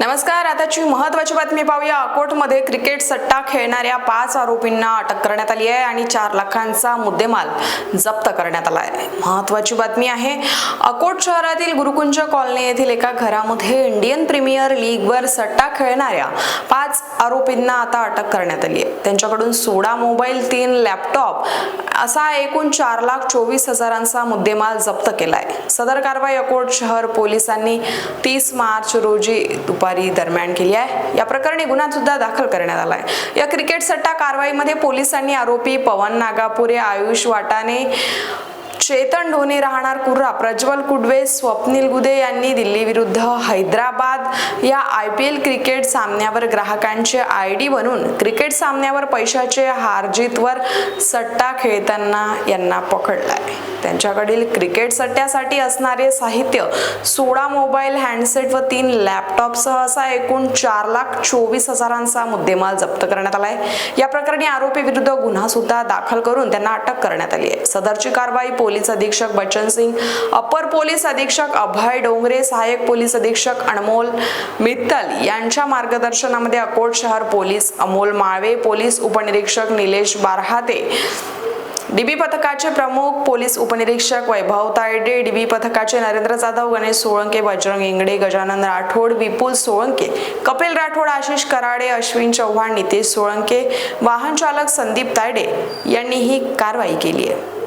नमस्कार आताची महत्वाची बातमी पाहूया. अकोटमध्ये क्रिकेट सट्टा खेळणाऱ्या पाच आरोपींना अटक करण्यात आली आहे आणि चार लाखांचा मुद्देमाल जप्त करण्यात आला आहे. महत्वाची बातमी आहे अकोट शहरातील गुरुकुंज कॉलनी येथील एका घरामध्ये इंडियन प्रीमियर लीगवर सट्टा खेळणाऱ्या पाच आरोपींना आता अटक करण्यात आली आहे. त्यांच्याकडून सोळा मोबाईल तीन लॅपटॉप असा एकूण चार लाख चोवीस हजारांचा मुद्देमाल जप्त केला आहे. सदर कारवाई अकोट शहर पोलिसांनी तीस मार्च रोजी दुपारी दरम्यान केली आहे. या प्रकरणी गुन्हा सुद्धा दाखल करण्यात आलाय या क्रिकेट सट्टा कारवाईमध्ये पोलिसांनी आरोपी पवन नागापुरे आयुष वाटाणे चेतन ढोणे राहणार कुर्रा प्रज्वल कुडवे स्वप्नील गुदे यांनी दिल्ली विरुद्ध हैदराबाद या आय पी एल क्रिकेट सामन्यावर ग्राहकांचे आय डी बनून क्रिकेट सामन्यावर पैशाचे हारजीतवर सट्टा खेळताना यांना पकडलाय. त्यांच्याकडील क्रिकेट सट्ट्यासाठी असणारे साहित्य सोळा मोबाईल हँडसेट व तीन लॅपटॉपसह असा एकूण चार लाख चोवीस हजारांचा मुद्देमाल जप्त करण्यात आलाय. या प्रकरणी आरोपी विरुद्ध गुन्हा सुद्धा दाखल करून त्यांना अटक करण्यात आली आहे. सदरची कारवाई पोलीस अधीक्षक बच्चन सिंग अपर पोलीस अधीक्षक अभय डोंगरे सहाय्यक पोलीस अधीक्षक अनमोल मित्तल यांच्या मार्गदर्शनामध्ये अकोट शहर पोलीस अमोल माळवे पोलीस उपनिरीक्षक निलेश बारहाते डीबी पथकाचे प्रमुख पोलीस उपनिरीक्षक वैभव तायडे डीबी पथकाचे नरेंद्र जाधव गणेश सोळंके बजरंग इंगडे गजानन राठोड विपुल सोळंके कपिल राठोड आशिष कराडे अश्विन चव्हाण नितेश सोळंके वाहन चालक संदीप तायडे यांनी ही कारवाई केली आहे.